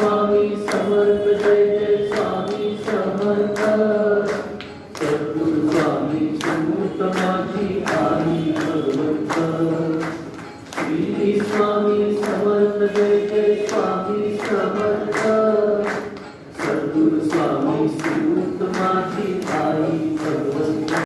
Swami Samarth Jai Jai Swami Samarth. Sadguru Swami Shri